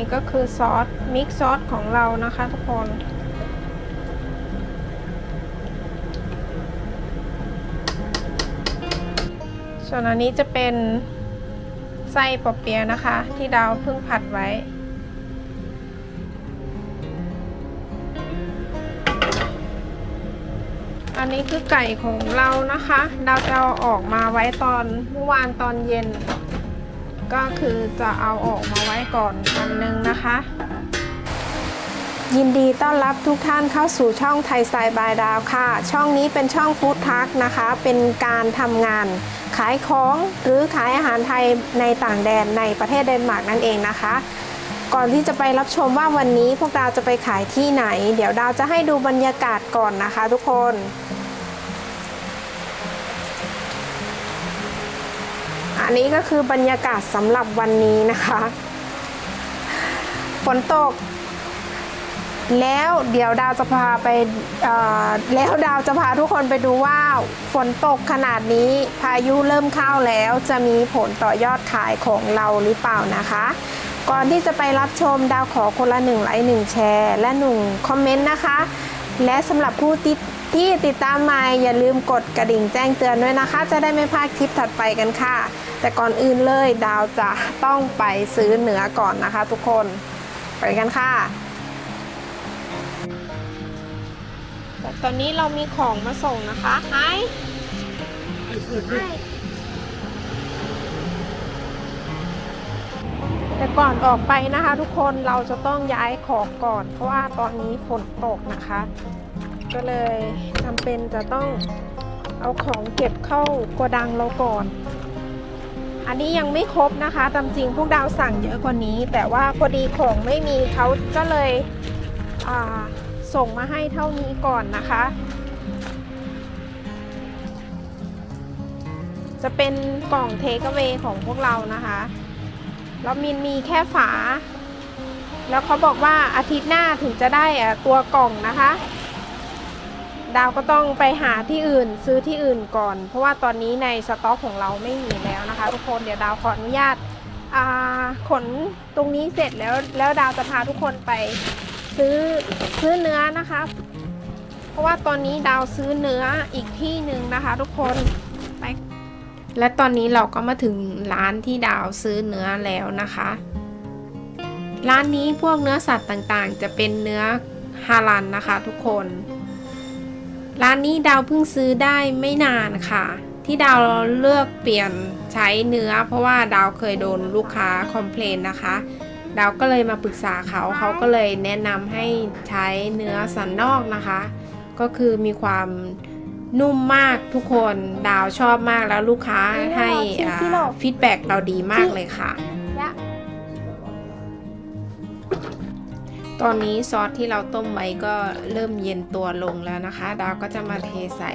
นี้ก็คือซอสมิกซอสของเรานะคะทุกคน ส่วนอันนี้จะเป็นไส้ปอเปียนะคะ ที่ดาวเพิ่งผัดไว้ อันนี้คือไก่ของเรานะคะ ดาวจะเอาออกมาไว้ตอนเมื่อวานตอนเย็น ก็คือจะเอาออกมาไว้ก่อนวันหนึ่งนะคะ ยินดีต้อนรับทุกท่านเข้าสู่ช่องไทยสไตล์บายดาวค่ะ ช่องนี้เป็นช่องฟู้ดทักนะคะ เป็นการทำงานขายของหรือขายอาหารไทยในต่างแดนในประเทศเดนมาร์กนั่นเองนะคะ ก่อนที่จะไปรับชมว่าวันนี้พวกดาวจะไปขายที่ไหน เดี๋ยวดาวจะให้ดูบรรยากาศก่อนนะคะ ทุกคน นี้ก็คือบรรยากาศสำหรับวันนี้นะคะ ฝนตก แล้วเดี๋ยวดาวจะพาไปแล้วดาวจะพาทุกคนไปดูว่าฝนตกขนาดนี้พายุเริ่มเข้าแล้วจะมีผลต่อยอดขายของเราหรือเปล่านะคะก่อนที่จะไปรับชมดาวขอคนละหนึ่งไลค์หนึ่งแชร์ และหนึ่งคอมเมนต์นะคะ และสำหรับผู้ที่ ที่ติดตามมาอย่าลืมกดกระดิ่งแจ้งเตือนด้วยนะคะ จะได้ไม่พลาดคลิปถัดไปกันค่ะ แต่ก่อนอื่นเลยดาวจะต้องไปซื้อเนื้อก่อนนะคะ ทุกคนไปกันค่ะแต่ตอนนี้เรามีของมาส่งนะคะไอแต่ก่อนออกไปนะคะ ทุกคนเราจะต้องย้ายของก่อน เพราะว่าตอนนี้ฝนตกนะคะ ก็เลยจำเป็นจะต้องเอาของเก็บเข้าโกดังเราก่อน อันนี้ยังไม่ครบนะคะตามจริงพวกดาวสั่งเยอะกว่านี้ แต่ว่าพอดีของไม่มีเขาก็เลยส่งมาให้เท่านี้ก่อนนะคะ จะเป็นกล่องเทคเวของพวกเรานะคะแล้วมินมีแค่ฝา แล้วเขาบอกว่าอาทิตย์หน้าถึงจะได้ตัวกล่องนะคะ ดาวก็ต้องไปหาที่อื่นซื้อที่อื่นก่อน เพราะว่าตอนนี้ในสต็อกของเราไม่มีแล้วนะคะ ทุกคนเดี๋ยวดาวขออนุญาตาขนตรงนี้เสร็จแล้วแล้วดาวจะพาทุกคนไปซื้อซื้อเนื้อนะคะ เพราะว่าตอนนี้ดาวซื้อเนื้ออีกที่หนึ่งนะคะ ทุกคนไปและตอนนี้เราก็มาถึงร้านที่ดาวซื้อเนื้อแล้วนะคะ ร้านนี้พวกเนื้อสัตว์ต่างๆ จะเป็นเนื้อฮาลันนะคะ ทุกคน ร้านนี้ดาวเพิ่งซื้อได้ไม่นานค่ะ ที่ดาวเลือกเปลี่ยนใช้เนื้อ เพราะว่าดาวเคยโดนลูกค้าคอมเพลนนะคะ ดาวก็เลยมาปรึกษาเขาเขาก็เลยแนะนำให้ใช้เนื้อสันนอกนะคะ ก็คือมีความนุ่มมากทุกคนดาวชอบมากแล้วลูกค้าให้ฟีดแบ็กเราดีมากเลยค่ะ ตอนนี้ซอสที่เราต้มไว้ก็เริ่มเย็นตัวลงแล้วนะคะ ดาวก็จะมาเทใส่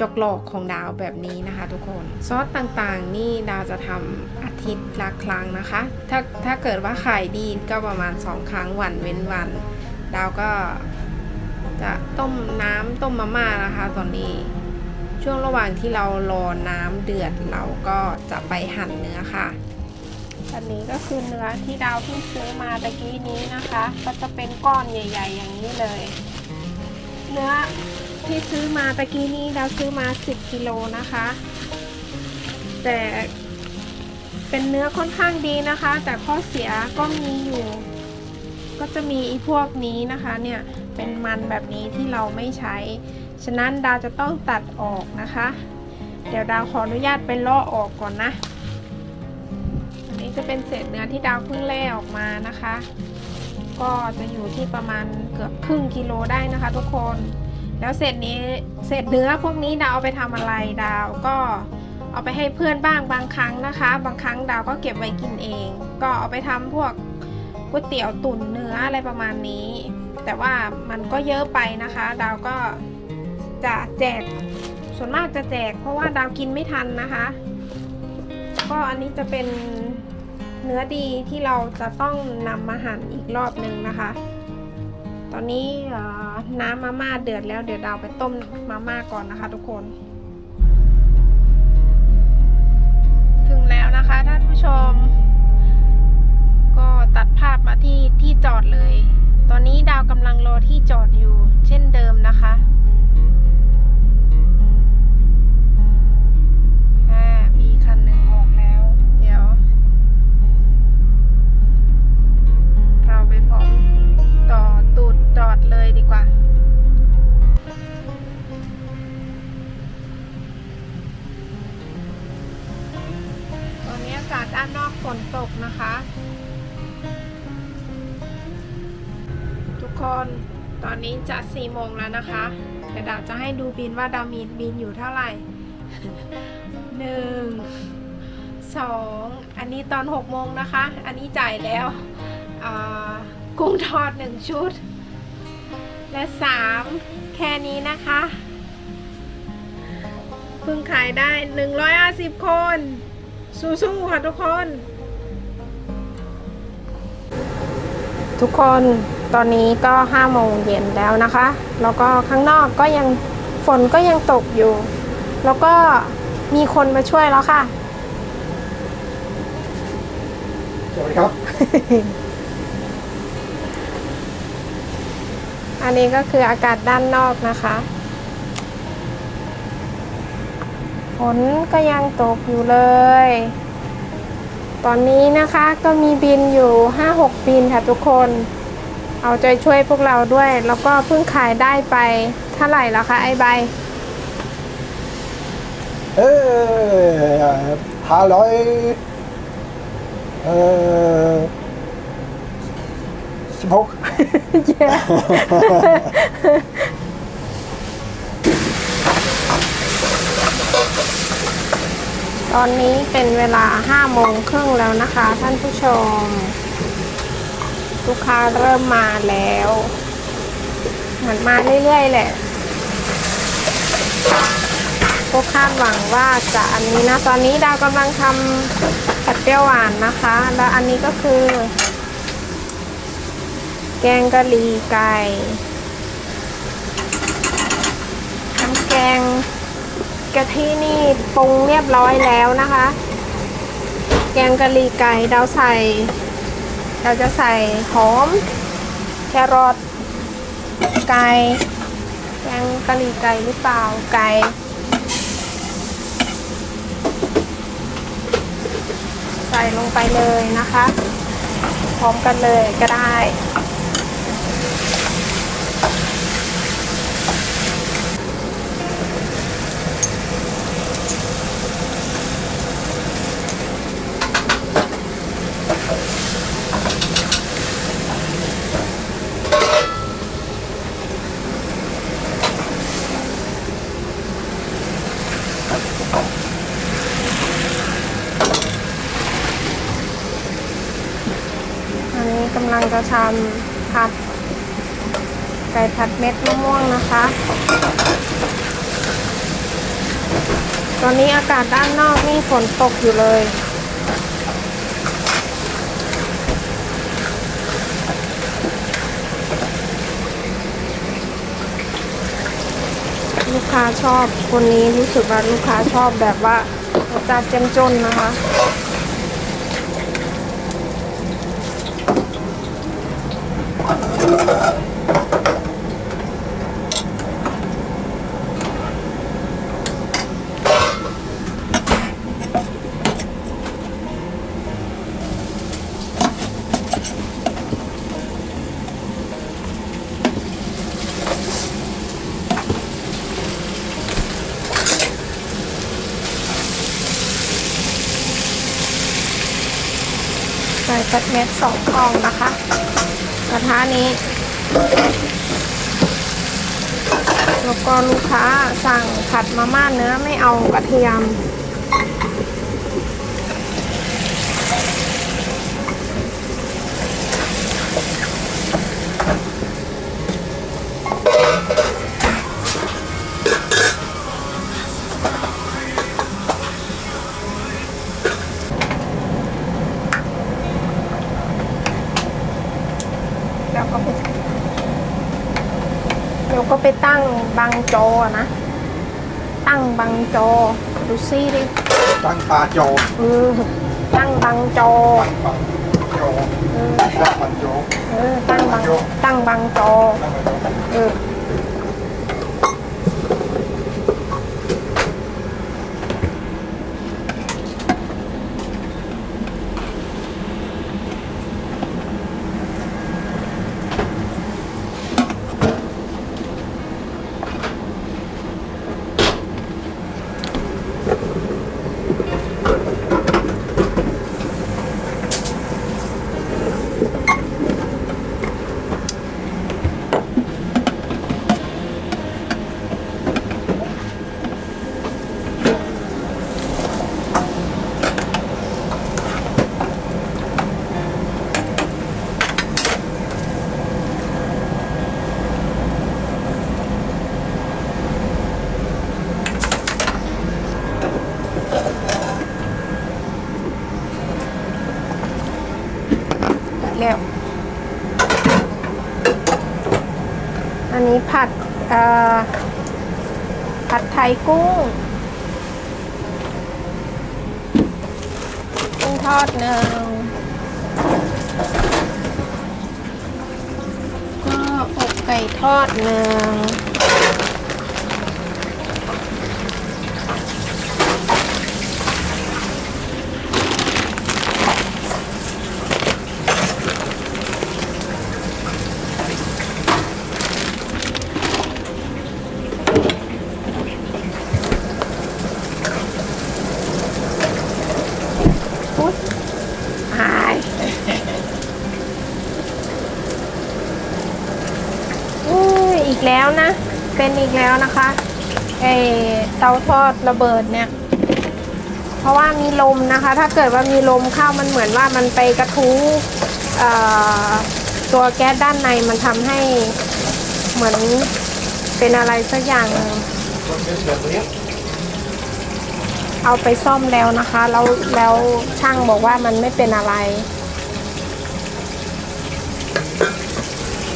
จกหลอกของดาวแบบนี้นะคะ ทุกคนซอสต่างๆ นี่ดาวจะทำอาทิตย์ละครั้งนะคะ ถ้าถ้าเกิดว่าขายดีก็ประมาณ 2 ครั้งวันเว้นวัน ดาวก็จะต้มน้ำต้มมาม่านะคะ ตอนนี้ช่วงระหว่างที่เรารอน้ำเดือดเราก็จะไปหั่นเนื้อค่ะ อันนี้ก็คือเนื้อที่ดาวเพิ่งซื้อมาตะกี้นี้นะคะ ก็จะเป็นก้อนใหญ่ ๆ อย่างนี้เลย เนื้อที่ซื้อมาตะกี้นี้ดาวซื้อมา 10กิโลนะคะ แต่เป็นเนื้อค่อนข้างดีนะคะ แต่ข้อเสียก็มีอยู่ ก็จะมีอีพวกนี้นะคะเนี่ยเป็นมันแบบนี้ที่เราไม่ใช้ ฉะนั้นดาวจะต้องตัดออกนะคะ เดี๋ยวดาวขออนุญาตไปลาะออกก่อนนะ จะเป็นเศษเนื้อที่ดาวเพิ่งแล่ออกมานะคะ ก็จะอยู่ที่ประมาณเกือบครึ่งกิโลได้นะคะทุกคน แล้วเศษนี้เศษเนื้อพวกนี้ดาวเอาไปทำอะไรดาวก็เอาไปให้เพื่อนบ้างบางครั้งนะคะ บางครั้งดาวก็เก็บไว้กินเอง ก็เอาไปทำพวกก๋วยเตี๋ยวตุ๋นเนื้ออะไรประมาณนี้ แต่ว่ามันก็เยอะไปนะคะ ดาวก็จะแจกส่วนมากจะแจก เพราะว่าดาวกินไม่ทันนะคะ ก็อันนี้จะเป็น เนื้อดีที่เราจะต้องนำมาหั่นอีกรอบหนึ่งนะคะ ตอนนี้น้ำมาม่าเดือดแล้วเดี๋ยวดาวไปต้มมาม่าก่อนนะคะ ทุกคน ถึงแล้วนะคะท่านผู้ชม ก็ตัดภาพมาที่ที่จอดเลย ตอนนี้ดาวกำลังรอที่จอดอยู่ เช่นเดิมนะคะ โมงแล้วนะคะเดี๋ยวดาวจะให้ดูบินว่าดาวมีบินอยู่เท่าไหร่หนึ่งสองอันนี้ตอนหกโมงนะคะ อันนี้จ่ายแล้วอ่ากุ้งทอดหนึ่งชุด และสามแค่นี้นะคะเพิ่งขายได้หนึ่งร้อยห้าสิบคน สู้ๆค่ะทุกคน ทุกคน ตอนนี้ก็ห้าโมงเย็นแล้วนะคะ แล้วก็ข้างนอกก็ยังฝนก็ยังตกอยู่ แล้วก็มีคนมาช่วยแล้วค่ะ สวัสดีครับ อันนี้ก็คืออากาศด้านนอกนะคะ ฝนก็ยังตกอยู่เลย ตอนนี้นะคะก็มีบินอยู่ 5-6 บินค่ะทุกคน เอาใจช่วยพวกเราด้วย แล้วก็เพิ่งขายได้ไปเท่าไหร่แล้วคะไอ้ใบ เออห้าร้อยเออสิบหก ตอนนี้เป็นเวลา5โมงครึ่งแล้วนะคะ ท่านผู้ชม ลูกค้าเริ่มมาแล้ว เหมือนมาเรื่อยๆแหละก็คาดหวังว่าจะอันนี้นะ ตอนนี้ดาวกำลังทำผัดเปรี้ยวหวานนะคะ แล้วอันนี้ก็คือ แกงกะหรี่ไก่น้ำแกงกะทินี่ปรุงเรียบร้อยแล้วนะคะ แกงกะหรี่ไก่ดาวใส่ เราจะใส่หอม แครอทไก่แกงกะหรี่ไก่หรือเปล่าไก่ใส่ลงไปเลยนะคะ พร้อมกันเลยก็ได้ อันนี้กำลังจะทำผัดไก่ผัดเม็ดมะม่วงนะคะ ตอนนี้อากาศด้านนอกนี่ฝนตกอยู่เลยลูกค้าชอบคนนี้รู้สึกว่าลูกค้าชอบแบบว่ารสชาติเจ้มจนนะคะ ใส่กระเม็ดสองฟองนะคะ กระทะนี้ แล้วก็ลูกค้าสั่งผัดมาม่าเนื้อไม่เอากระเทียม แล้วก็ไปเดี๋ยวก็ไปตั้งบังโจอะนะ ตั้งบังโจดูซี่ดิ ตั้งปลาโจเออตั้งบังโจปลาโจตั้งมันโจ๊กเออตั้งบังตั้งบังจอตั้งมันโจ๊กเออ แล้ว อันนี้ผัดเอ่อผัดไทย กุ้ง กุ้งทอดหนึ่งก็อกไก่ทอดหนึ่งอุ๊ยหายอุ้ยอีกแล้วนะ เป็นอีก แล้วนะคะไอเตาทอดระเบิดเนี่ย เพราะว่ามีลมนะคะ ถ้าเกิดว่ามีลมเข้ามันเหมือนว่ามันไปกระทุ้ตัวแก๊สด้านในมันทำให้เหมือนเป็นอะไรสักอย่างนึงคนเป็นแบบนี้เอาไปซ่อมแล้วนะคะแล้วแล้วช่างบอกว่ามันไม่เป็นอะไร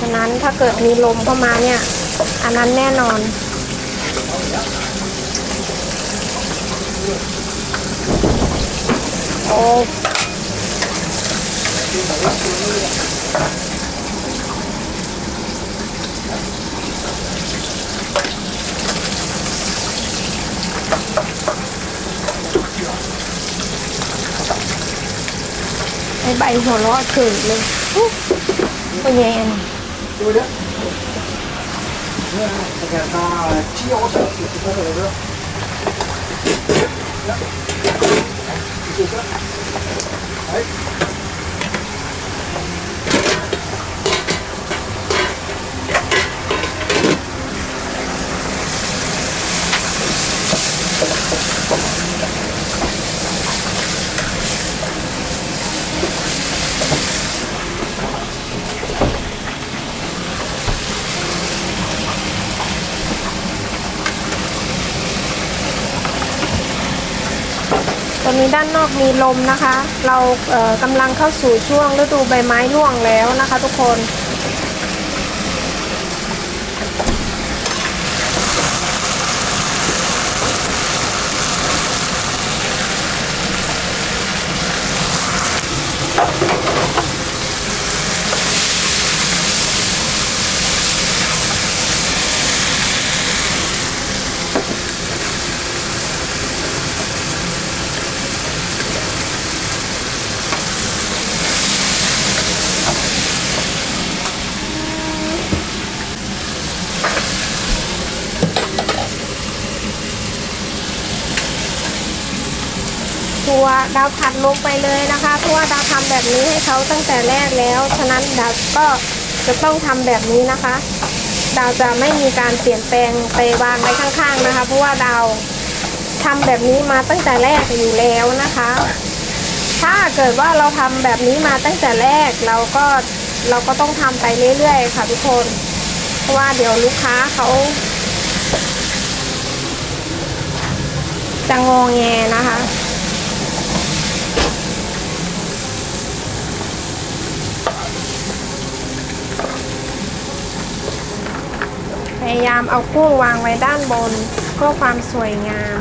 ฉะนั้นถ้าเกิดมีลมเข้ามาเนี่ย อันนั้นแน่นอน โอ้ใบหัวเราะเฉยเลยอุ๊ยเป็นไงอันนี้ 你看からさあ、企業を探すって言。 ด้านนอกมีลมนะคะ เรากำลังเข้าสู่ช่วงฤดูใบไม้ร่วงแล้วนะคะ ทุกคน ตัว ดาวผัดลงไปเลยนะคะ เพราะว่าดาวทำแบบนี้ให้เขาตั้งแต่แรกแล้ว ฉะนั้นดาวก็จะต้องทำแบบนี้นะคะ ดาวจะไม่มีการเปลี่ยนแปลงไปวางไว้ข้าง ๆนะคะ เพราะว่าดาวทำแบบนี้มาตั้งแต่แรกอยู่แล้วนะคะ ถ้าเกิดว่าเราทำแบบนี้มาตั้งแต่แรกเราก็เราก็ต้องทำไปเรื่อยๆ ค่ะทุกคน เพราะว่าเดี๋ยวลูกค้าเขาจะงอแงนะคะ ยายามเอากุ้งวางไว้ด้านบนเพื่อความสวยงาม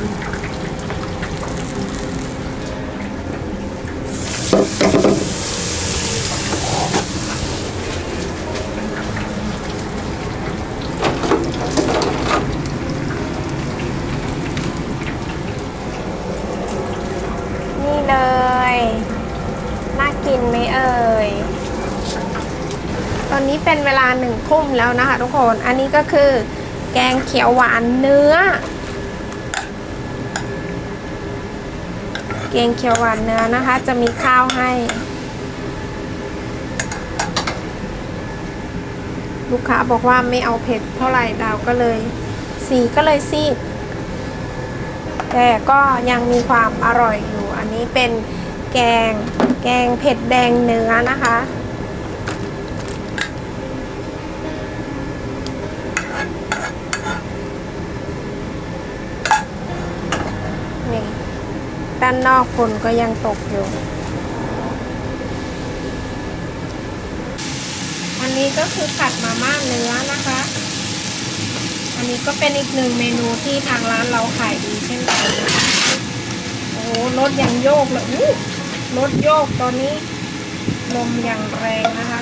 这เป็นเว ทุ่มแล้วนะคะทุกคน อันนี้ก็คือแกงเขียวหวานเนื้อ แกงเขียวหวานเนื้อนะคะ จะมีข้าวให้ ลูกค้าบอกว่าไม่เอาเผ็ดเท่าไหร่ดาวก็เลย สีก็เลยซีด แต่ก็ยังมีความอร่อยอยู่ อันนี้เป็นแกงแกงเผ็ดแดงเนื้อนะคะ นี่ ด้านนอกฝนก็ยังตกอยู่ อันนี้ก็คือผัดมาม่าเนื้อนะคะ อันนี้ก็เป็นอีกหนึ่งเมนูที่ทางร้านเราขายดีเช่นกันโอ้รถยังโยกเลยอู้รถโยกตอนนี้ลมอย่างแรงนะคะ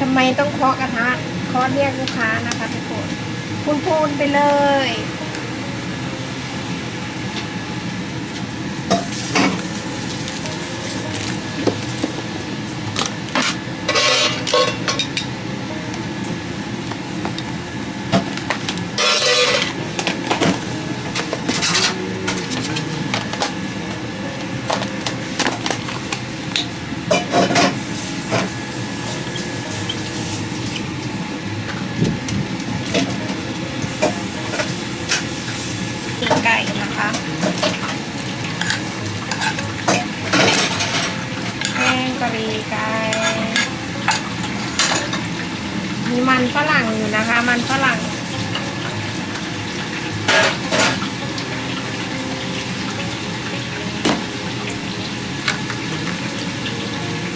ทำไมต้องเคาะกระทะเคาะเรียกลูกค้านะคะทุกคนพูนพูนๆไปเลย ตีไก่นะคะแกงกะหรี่ไก่ มีมันฝรั่งอยู่นะคะ มันฝรั่ง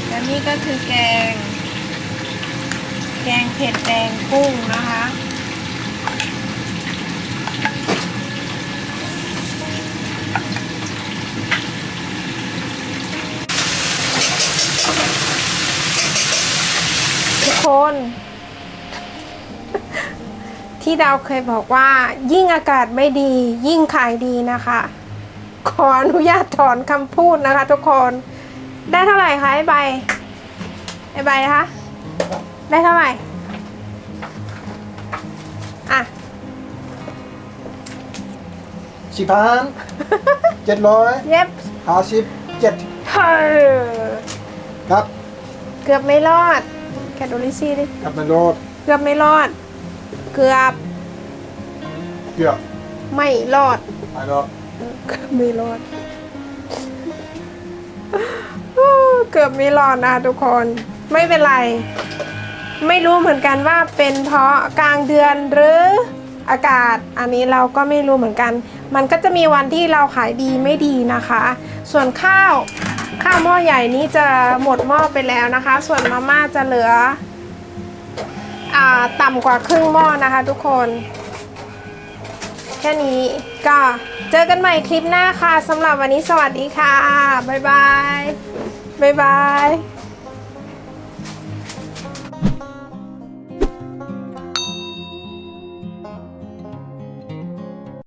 และ นี่ก็คือแกง แกงเผ็ดแดงกุ้งนะคะ ทุกคน ที่ดาวเคยบอกว่า ยิ่งอากาศไม่ดี ยิ่งขายดีนะคะ ขออนุญาตถอนคำพูดนะคะทุกคนได้เท่าไหร่คะไอ้ใบ ไอ้ใบคะ ได้เท่าไหร่ อะ สิบพันเจ็ดร้อยเย็บห้าสิบเจ็ดเฮ้ยครับเกือบไม่รอด แคดูลิซี่ดิ กลับมาโลดเกือบไม่รอด เกือบเกือบไม่รอด ไปรอดไม่รอด เกือบไม่รอดนะทุกคน ไม่เป็นไร ไม่รู้เหมือนกันว่าเป็นเพราะกลางเดือนหรืออากาศ อันนี้เราก็ไม่รู้เหมือนกัน มันก็จะมีวันที่เราขายดีไม่ดีนะคะ ส่วนข้าวข้าวหม้อใหญ่นี้จะหมดหม้อไปแล้วนะคะ ส่วนมาม่าจะเหลืออ่าต่ำกว่าครึ่งหม้อนะคะทุกคนแค่นี้ก็เจอกันใหม่คลิปหน้าค่ะสำหรับวันนี้สวัสดีค่ะ บ๊ายบาย บ๊ายบาย